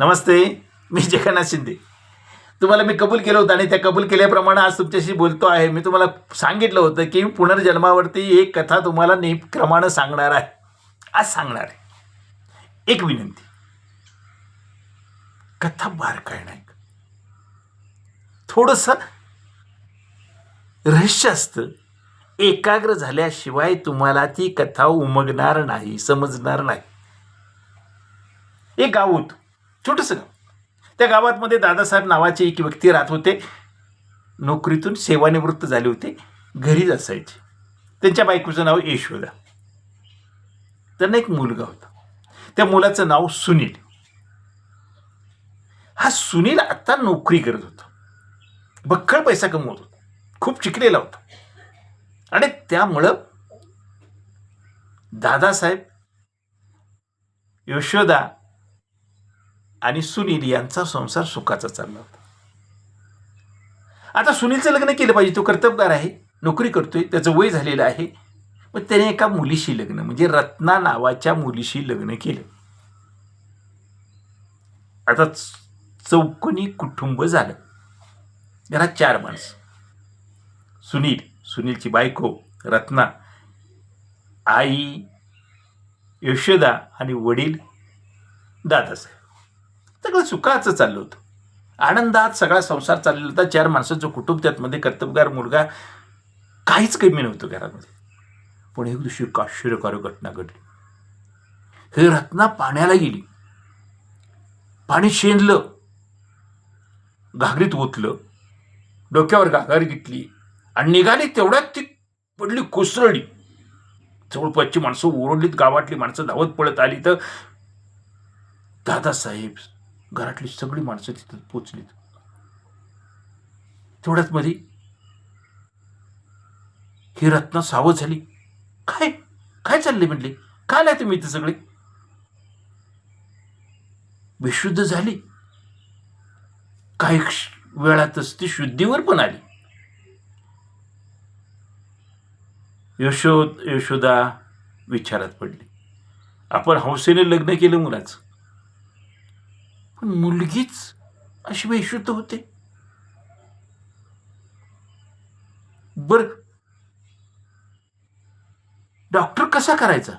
नमस्ते मी जगन्नाथ शिंदे. तुम्हाला मी कबूल केलं होतं आणि त्या कबूल केल्याप्रमाणे आज तुमच्याशी बोलतो आहे. मी तुम्हाला सांगितलं होतं की पुनर्जन्मावरती एक कथा तुम्हाला नेमक्रमानं सांगणार आहे. आज सांगणार आहे. एक विनंती. कथा बारकाय नाही थोडंसं रहस्य असतं. एकाग्र झाल्याशिवाय तुम्हाला ती कथा उमगणार नाही समजणार नाही. एक गाव होतं. छोटंसं गाव. त्या गावातमध्ये दादासाहेब नावाचे एक व्यक्ती राहत होते. नोकरीतून सेवानिवृत्त झाले होते. घरीच असायचे. त्यांच्या बायकोचं नाव यशोदा. त्यांना एक मुलगा होता. त्या मुलाचं नाव सुनील. हा सुनील आता नोकरी करत होता. बक्कळ पैसा कमवत होता. खूप चिकलेला होता. आणि त्यामुळं दादासाहेब यशोदा आणि सुनील यांचा संसार सुखाचा चालला होता. आता सुनीलचं लग्न केलं पाहिजे तो कर्तबगार आहे नोकरी करतोय त्याचं वय झालेलं आहे. मग त्याने एका मुलीशी लग्न म्हणजे रत्ना नावाच्या मुलीशी लग्न केलं. आता च- चौकोनी कुटुंब झालं. घरात चार माणसं. सुनील सुनीलची बायको रत्ना आई यशोदा आणि वडील दादासाहेब. सगळं सुखाचं चाललं होतं. आनंदात सगळा संसार चाललेला होता. चार माणसाचं कुटुंब त्यातमध्ये कर्तबगार मुलगा काहीच कमी नव्हतं घरामध्ये. पण एक दिवशी एक आश्चर्यकारक घटना घडली. हे रत्ना पाण्याला गेली. पाणी शेंदलं घागरीत ओतलं. डोक्यावर घागर घेतली. आणि निघाली तेवढ्यात ती पडली कोसळली. जवळपासची माणसं ओरडलीत गावातली माणसं धावत पळत आली तर दादासाहेब घरातली सगळी माणसं तिथं पोचलीत. तेवढ्यात मध्ये ही रत्ना सावध झाली. काय? काय चालले म्हटले? काय आलाय तुम्ही इथे सगळे? विशुद्ध झाली. काही वेळातच ती शुद्धीवर पण आली. यशोद यशोदा विचारात पडली. आपण हौसेने लग्न केलं मुलाचं. पण मुलगीच अशी बेशुद्ध होते. बर. डॉक्टर कसा करायचा?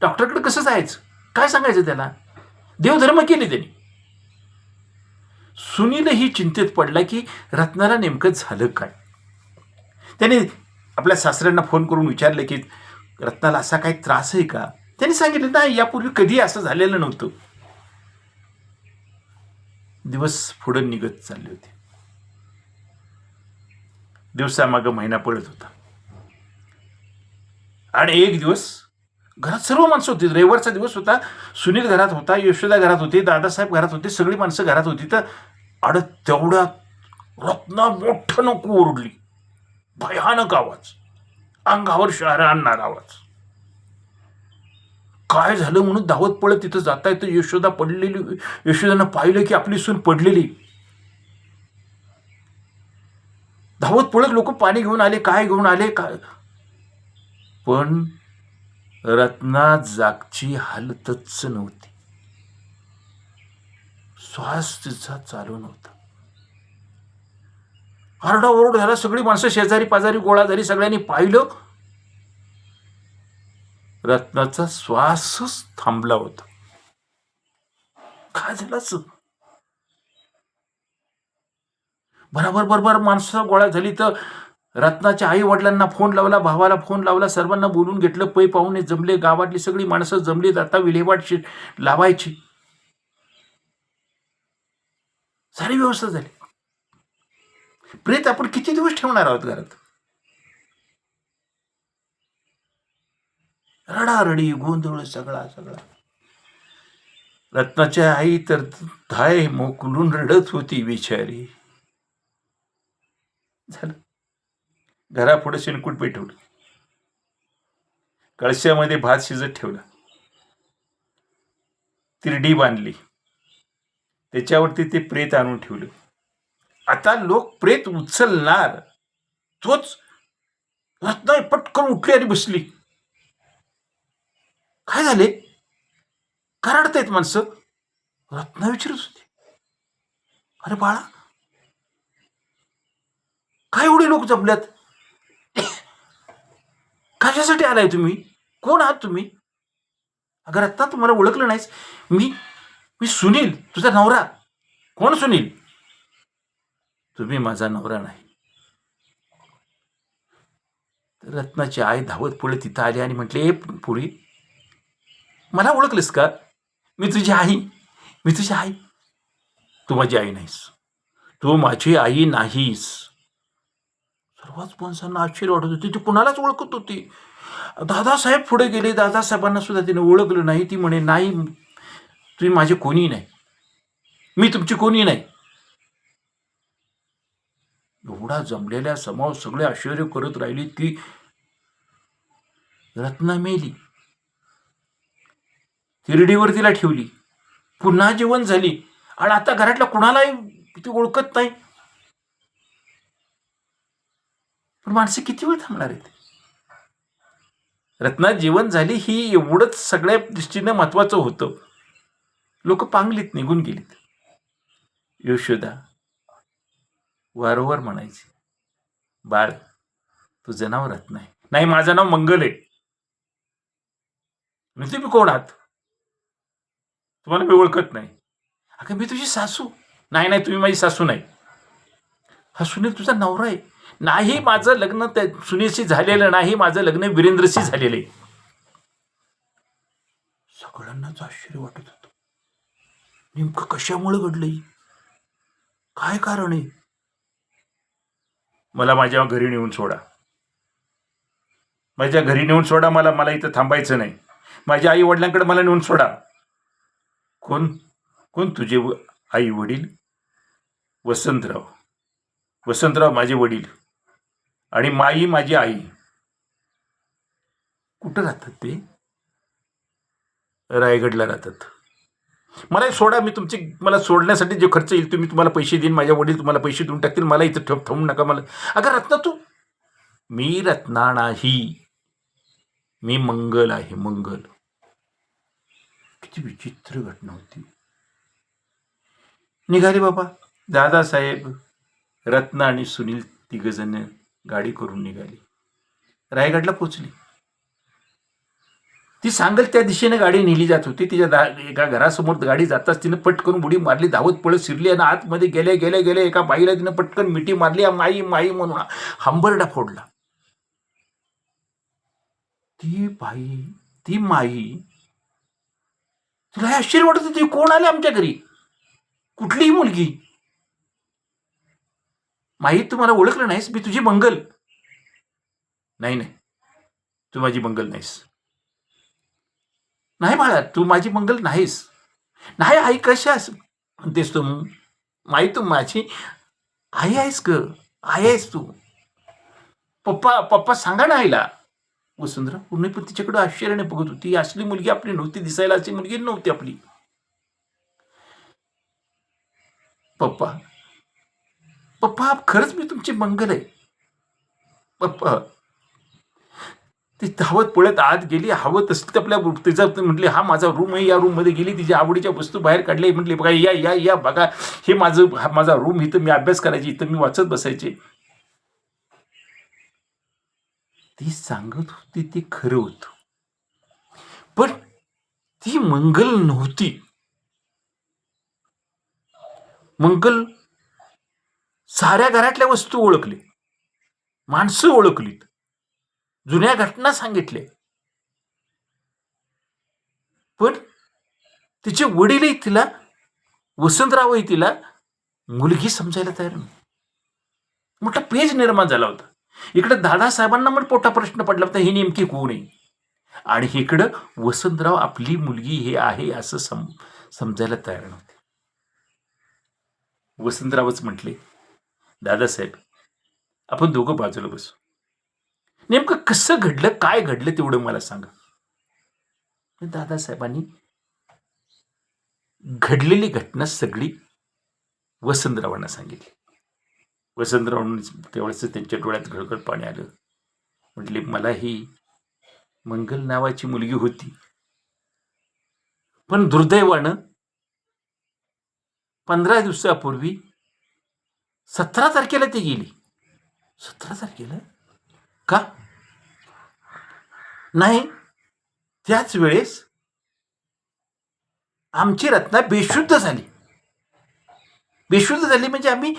डॉक्टरकडे कसं जायचं? काय सांगायचं त्याला? देवधर्म केले त्यांनी. सुनीलही चिंतेत पडला की रत्नाला नेमकं झालं काय? त्याने आपल्या सासऱ्यांना फोन करून विचारलं की रत्नाला असा काही त्रास आहे का? त्यांनी सांगितलं नाही यापूर्वी कधी असं झालेलं नव्हतं. दिवस पुढं निघत चालले होते. दिवसामागं महिना पडत होता. आणि एक दिवस घरात सर्व माणसं होती. रविवारचा दिवस होता सुनील घरात होता यशोदा घरात होती दादासाहेब घरात होते सगळी माणसं घरात होती. तर अड तेवढा रत्ना मोठं नको ओरडली. भयानक आवाज. अंगावर शहरा आणणार आवाज. काय झालं म्हणून धावत पळत तिथं जाता येतं? यशोदा पडलेली यशोदानं पाहिलं की आपली सून पडलेली. धावत पळत लोक पाणी घेऊन आले काय घेऊन आले? काय पण रत्ना जागची हालतच नव्हती. श्वास तिचा चालू नव्हता. आरडाओरड झाला सगळी माणसं शेजारी पाजारी गोळा झाली सगळ्यांनी पाहिलं. रत्नाचा श्वासच थांबला होता. काय झालं असं? बरोबर बरोबर माणसं गोळा झाली तर रत्नाच्या आई वडिलांना फोन लावला भावाला फोन लावला सर्वांना बोलून घेतलं पै पाहुणे जमले गावातली सगळी माणसं जमली आता विल्हेवाट लावायची. सारी व्यवस्था झाली. प्रेत आपण किती दिवस ठेवणार आहोत घरात? रडारडी गोंधळ सगळा सगळा. रत्नाच्या आई तर धाय मोकलून रडत होती बिचारी. झालं. घरापुढे शेणकूट पेटवलं. कळश्यामध्ये भात शिजत ठेवला. तिरडी बांधली. त्याच्यावरती ते प्रेत आणून ठेवलं. आता लोक प्रेत उचलणार. तोच रत्ना पटकन उठली आणि बसली. काय झाले? का आहेत माणसं? रत्ना विचारत होते. अरे बाळा काय एवढे लोक जपल्यात कशासाठी आलाय तुम्ही? कोण आहात तुम्ही? अगं आत्ता तुम्हाला ओळखलं नाहीस? मी मी सुनील तुझा नवरा. कोण सुनील? तुम्ही माझा नवरा नाही. तर रत्नाची आई धावत पुढे तिथं आली आणि म्हटले ए पुरी मला ओळखलंस का? मी तुझी आई. मी तुझी आई. तू माझी आई नाहीस. तू माझी आई नाहीस. सर्वच माणसांना आश्चर्य वाटत होती. ती कुणालाच ओळखत होती दादासाहेब पुढे गेले. दादासाहेबांना सुद्धा तिने ओळखलं नाही. ती म्हणे नाही तुम्ही माझे कोणी नाही. मी तुमची कोणी नाही. एवढा जमलेल्या समाव सगळे आश्चर्य करत राहिली की रत्ना मेली शिर्डीवर तिला ठेवली. पुन्हा जेवण झाली. आणि आता घरातल्या कुणालाही ती ओळखत नाही. पण माणसं किती वेळ थांबणार आहेत? रत्ना जेवण झाली ही एवढंच सगळ्या दृष्टीनं महत्वाचं होतं. लोक पांगलीत निघून गेलीत. यशोदा वारंवार म्हणायची बाळ तुझं नाव रत्न आहे. नाही माझं नाव मंगल आहे. मी तुम्ही कोण आहात? तुम्हाला मी ओळखत नाही. अगं मी तुझी सासू. नाही नाही तुम्ही माझी सासू नाही. हा सुनील तुझा नवरा आहे. नाही माझं लग्न त्या सुनीलशी झालेलं नाही माझं लग्न वीरेंद्रशी झालेलं आहे. सगळ्यांनाच आश्चर्य वाटत होतं. नेमकं कशामुळे घडलंय काय कारण आहे? मला माझ्या घरी नेऊन सोडा. माझ्या घरी नेऊन सोडा मला मला इथं थांबायचं नाही. माझ्या आई वडिलांकडे मला नेऊन सोडा. कोण कोण तुझे आई वडील? वसंतराव. वसंतराव माझे वडील आणि माई माझी आई. कुठं राहतात ते? रायगडला राहतात. मला सोडा मी तुमचे मला सोडण्यासाठी जे खर्च येईल तुम्ही तुम्हाला पैसे देईन माझ्या वडील तुम्हाला पैसे देऊन टाकतील मला इथं ठेव थांबू नका मला. अगं रत्ना तू? मी रत्ना नाही मी मंगल आहे मंगल. किती विचित्र घटना होती. निघाले बाबा. दादासाहेब रत्ना आणि सुनील तिघजण गाडी करून निघाली. रायगडला पोचली ती सांगल त्या दिशेने गाडी नेली जात होती. तिच्या दा एका घरासमोर गाडी जाताच तिनं पटकन बुडी मारली. धावत पळत शिरली आणि आतमध्ये गेले गेले गेले एका बाईला तिनं पटकन मिठी मारली. माई माई म्हणून हंबरडा फोडला. ती बाई ती माई तुला हे आश्चर्य वाटत होती कोण आले आमच्या घरी? कुठलीही मुलगी. माहीत तुम्हाला ओळखलं नाहीस? मी तुझी मंगल. नाही नाही. तू माझी मंगल नाहीस. नाही बाळा तू माझी मंगल नाहीस. नाही आई कशास म्हणतेस तू. माई तू माझी आई आहेस ग. आई आहेस तू. पप्पा पप्पा सांगा ना आईला. वसुंधरा पूर्ण पण तिच्याकडे आश्चर्याने बघत होती. ही असली मुलगी आपली नव्हती दिसायला अशी मुलगी नव्हती आपली. पप्पा पप्पा खरंच मी तुमचे मंगल आहे. पप्पा ती धावत पळत आत गेली. हवत तसली आपल्या तिचा म्हटले हा माझा रूम आहे. या रूममध्ये गेली. तिच्या आवडीच्या वस्तू बाहेर काढल्या. म्हटले बघा या या या बघा. हे माझं हा माझा रूम इथं मी अभ्यास करायची. इथं मी वाचत बसायचे. ती सांगत होती ते खरं होत. पण ती मंगल नव्हती. मंगल साऱ्या घरातल्या वस्तू ओळखली. माणसं ओळखलीत. जुन्या घटना सांगितल्या पण तिचे वडीलही तिला वसंतरावही तिला मुलगी समजायला तयार नाही मोठा पेज निर्माण झाला होता. इकडे दादासाहेबांना पण पोटा प्रश्न पडला होता ही नेमकी कोण आहे? आणि इकडं वसंतराव आपली मुलगी हे आहे असं सम समजायला तयार नव्हते. वसंतरावच म्हटले दादासाहेब आपण दोघं बाजूला बसू. नेमकं कसं घडलं काय घडलं तेवढं मला सांगा. दादासाहेबांनी घडलेली घटना सगळी वसंतरावांना सांगितली. वसंतरावांनी तेवढंच त्यांच्या डोळ्यात घडघड पाणी आलं. म्हटले मला ही मंगल नावाची मुलगी होती. पण दुर्दैवानं पंधरा दिवसापूर्वी सतरा तारखेला ती गेली. सतरा तारखेला? का? नाही त्याच वेळेस आमची रत्ना बेशुद्ध झाली. बेशुद्ध झाली म्हणजे आम्ही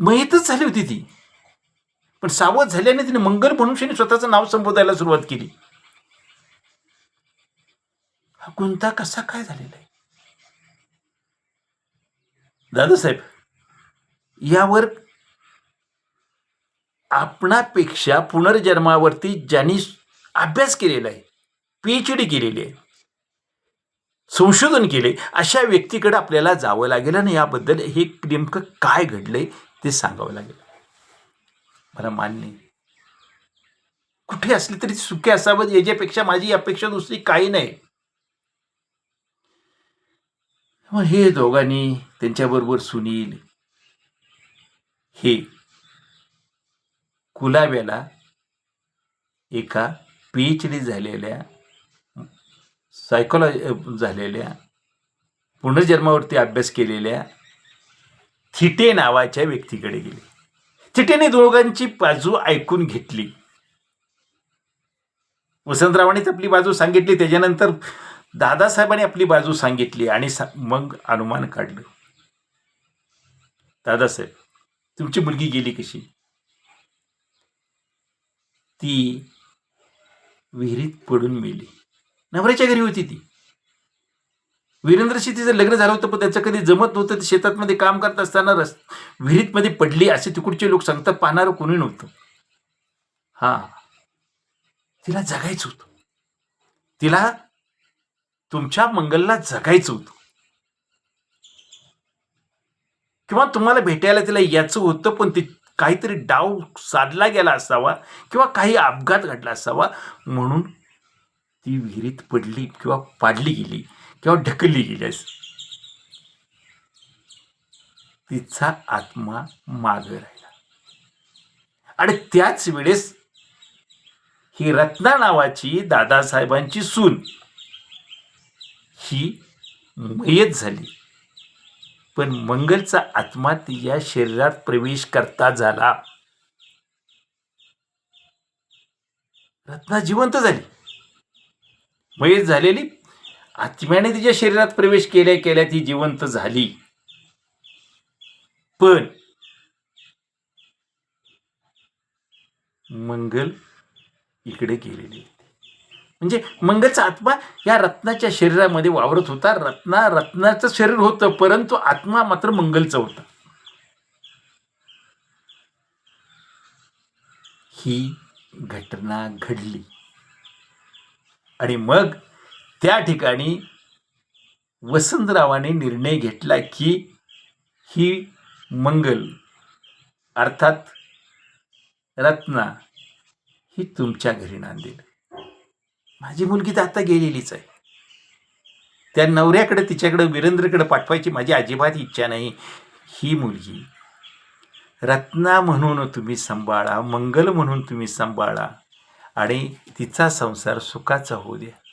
मयतच झाली होती ती. पण सावध झाल्याने तिने मंगल मनुष्याने स्वतःचं नाव संबोधायला सुरुवात केली. हा गुंता कसा काय झालेला आहे? दादासाहेब यावर आपणापेक्षा पुनर्जन्मावरती ज्यांनी अभ्यास केलेला आहे पीएच डी केलेली आहे संशोधन केले अशा व्यक्तीकडे आपल्याला जावं लागेल आणि याबद्दल हे नेमकं काय घडलंय ते सांगावं लागेल. मला मान्य कुठे असले तरी सुखे असावं याच्यापेक्षा माझी अपेक्षा दुसरी काही नाही. मग हे दोघांनी त्यांच्याबरोबर सुनील हे कुलाब्याला एका पी एच डी झालेल्या सायकोलॉजी झालेल्या पुनर्जन्मावरती अभ्यास केलेल्या थिटे नावाच्या व्यक्तीकडे गेले. थिटेने दोघांची बाजू ऐकून घेतली. वसंतरावांनीच आपली बाजू सांगितली त्याच्यानंतर दादासाहेबांनी आपली बाजू सांगितली आणि सा- मग अनुमान काढलं. दादासाहेब तुमची मुलगी गेली कशी? ती विहिरीत पडून मेली. नवऱ्याच्या घरी होती ती. वीरेंद्रशी तिचं लग्न झालं होतं पण त्याचं कधी जमत नव्हतं ते शेतातमध्ये काम करत असताना रस विहिरीतमध्ये पडली असे तिकडचे लोक सांगतात पाहणारं कोणी नव्हतं. हा. तिला जगायचं होतं. तिला तुमच्या मंगलला जगायचं होतं. किंवा तुम्हाला भेटायला तिला याचं होतं पण ते काहीतरी डाव साधला गेला असावा किंवा काही अपघात घडला असावा म्हणून ती विहिरीत पडली किंवा पाडली गेली. किंवा ढकलली गेली असेल तिचा आत्मा मागे राहिला. आणि त्याच वेळेस ही रत्ना नावाची दादासाहेबांची सून ही मयत झाली. पण मंगलचा आत्मा तिच्या शरीरात प्रवेश करता झाला. रत्ना जिवंत झाली. मयत झालेली आत्म्याने तिच्या शरीरात प्रवेश केल्या केल्या ती जिवंत झाली. पण मंगल इकडे गेलेली म्हणजे मंगलचा आत्मा या रत्नाच्या शरीरामध्ये वावरत होता. रत्ना रत्नाचं शरीर होतं परंतु आत्मा मात्र मंगलचा होता. ही घटना घडली. आणि मग त्या ठिकाणी वसंतरावाने निर्णय घेतला की ही मंगल अर्थात रत्ना ही तुमच्या घरी नांदेल. माझी मुलगी तर आता गेलेलीच आहे. त्या नवऱ्याकडे तिच्याकडे वीरेंद्रकडे पाठवायची माझी अजिबात इच्छा नाही. ही मुलगी रत्ना म्हणून तुम्ही सांभाळा मंगल म्हणून तुम्ही सांभाळा आणि तिचा संसार सुखाचा होऊ द्या.